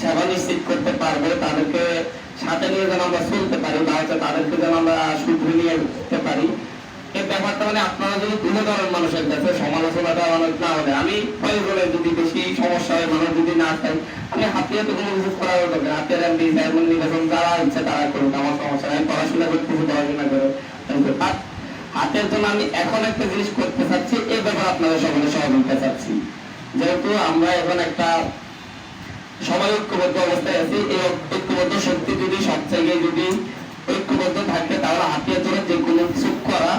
সেবা নিশ্চিত করতে পারবে, তাদেরকে সাথে নিয়ে যেন আমরা চলতে পারি বা হচ্ছে তাদেরকে যেন আমরা শুধরে নিয়ে যেতে পারি। এই ব্যাপারটা মানে আপনারা যদি মানুষের কাছে সমালোচনাটা অনেক না হলে আমি যদি বেশি সমস্যা হয়, মানুষ যদি না চাই আমি তো কোনো কিছু নির্বাচন যারা ইচ্ছে তারা করুক, আমার সমস্যা আমি পড়াশোনা করতেছি পড়াশোনা করে হাতের জন্য আমি এখন একটা জিনিস করতে চাচ্ছি এই ব্যাপারে আপনাদের সকলে সহযোগিতা চাচ্ছি। যেহেতু আমরা এখন একটা সবাই ঐক্যবদ্ধ অবস্থায় আছি এই ঐক্যবদ্ধ শক্তি যদি সব জায়গায় যদি ঐক্যবদ্ধ থাকে তাহলে হাতিয়ার জন্য যে কোনো কিছু করা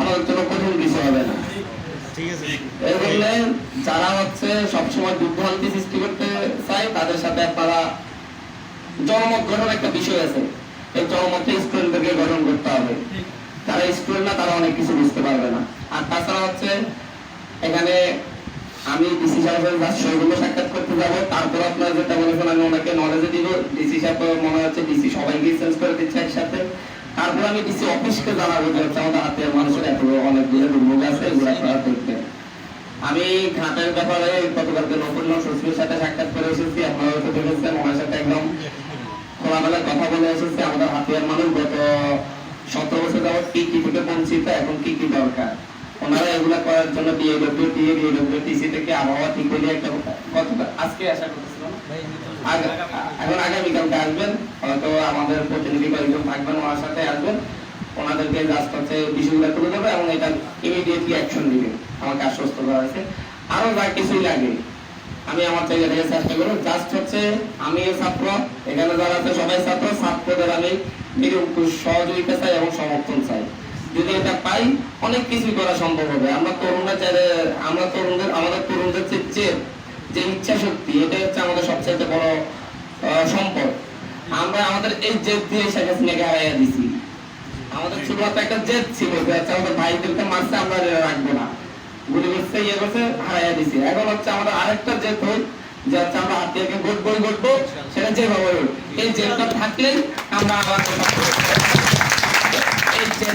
আমাদের জন্য কঠিন কিছু হবে না। যারা হচ্ছে সবসময় বিভ্রান্তি সৃষ্টি করতে চায় তাদের সাথে আপনারা জনমত গঠন একটা বিষয় আছে। এই জনমতটা স্টুডেন্টদেরকে গঠন করতে হবে। তারা স্টুডেন্ট না তারা অনেক কিছু বুঝতে পারবে না। আর তাছাড়া হচ্ছে এখানে আমি ডিসি সাহেবের জাস্ট সৈগুলো সাক্ষাৎ করতে যাব। তারপর আপনারা যেটা বলেছেন, আমি ওনাকে নলেজে দিব। ডিসি সাহেব মনে হচ্ছে ডিসি সবাইকে চেঞ্জ করে দিচ্ছে একসাথে। তারপর আমি ডিসি অফিসকে জানাব, যে হচ্ছে আমাদের হাতে মানুষের এত অনেকগুলো দুর্ভোগ আছে, এগুলা করা করতে। আমি ঘাটের ব্যাপারে গতকালকে নতুন সচিবের সাথে সাক্ষাৎ করে এসেছি, আপনারা হয়তো দেখেছেন, ওনার সাথে একদম খোলামেলা কথা বলে এসেছি। আমাদের হাতিয়ার মানুষ গত সতেরো বছর যাবত কি কি থেকে বঞ্চিত, এখন কি কি দরকার। ওনারা এগুলা করার জন্য বিএডব্লিউ টিএ বিএডব্লিউ টিসি থেকে আবহাওয়া ঠিক হলে একটা গত আজকে আশা করতেছিলাম। এখন আগামীকালকে আসবেন, হয়তো আমাদের প্রতিনিধি কয়েকজন থাকবেন ওনার সাথে আসবেন। ওনাদেরকে জাস্ট হচ্ছে বিষয়গুলো তুলে দেবে এবং এটা ইমিডিয়েটলি অ্যাকশন দিবে আমাকে আশ্বস্ত করা হয়েছে। আরও যা কিছুই লাগে, আমি আমার জায়গা থেকে চেষ্টা করব। জাস্ট হচ্ছে আমি ছাত্র, এখানে যারা আছে সবাই ছাত্র, ছাত্রদের আমি নিরঙ্কুশ সহযোগিতা চাই এবং সমর্থন চাই। যদি এটা পাই অনেক কিছু করা সম্ভব হবে। আমরা তরুণরা চাইলে আমরা তরুণদের আমাদের তরুণদের যে যে ইচ্ছা শক্তি এটা হচ্ছে আমাদের সবচেয়ে বড় সম্পদ। আমরা আমাদের এই জেদ দিয়ে শেখ হাসিনাকে হারাইয়া দিছি। আমাদের শুধুমাত্র একটা জেদ ছিল যে হচ্ছে আমাদের ভাইদেরকে মারছে আমরা রাখব না। গুলি করছে ইয়ে করছে হারাইয়া দিছি। এখন হচ্ছে আমাদের আরেকটা জেদ হই যে হচ্ছে আমরা হাতিয়াকে গোট বই গড়বো সেটা যেভাবে এই জেদটা থাকলেই আমরা আবার এখানে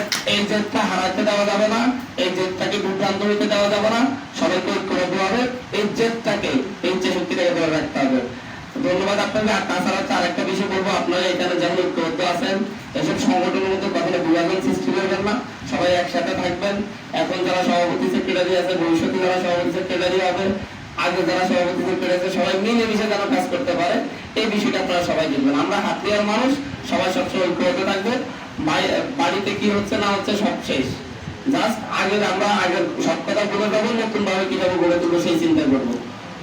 থাকবেন। যারা সভাপতি সেক্রেটারি সভাপতি সেক্রেটারি হবে, আগে যারা কাজ করতে পারে, এই বিষয়টা আপনারা সবাই দেখবেন। আমরা হাতিয়ার মানুষ, সবাই সবসময় ঐক্যবদ্ধ থাকবে। বাড়ি- বাড়িতে কি হচ্ছে না হচ্ছে সব শেষ। জাস্ট আগে আমরা আগে সব কথা বলে দেবো নতুন ভাবে কীভাবে গড়ে তুলবো সেই চিন্তা করব।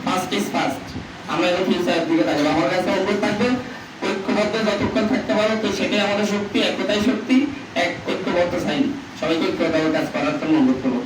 ফার্স্ট ইজ ফার্স্ট আমরা এখন ফিউচারের দিকে থাকব আমার কাছে অনুরোধ থাকবে, ঐক্যবদ্ধ যতক্ষণ থাকতে পারো, তো সেটাই আমাদের শক্তি, একতাই শক্তি, এক ঐক্যবদ্ধ সাইন সবাইকে ঐক্যবদ্ধ কাজ করার জন্য অনুরোধ করব।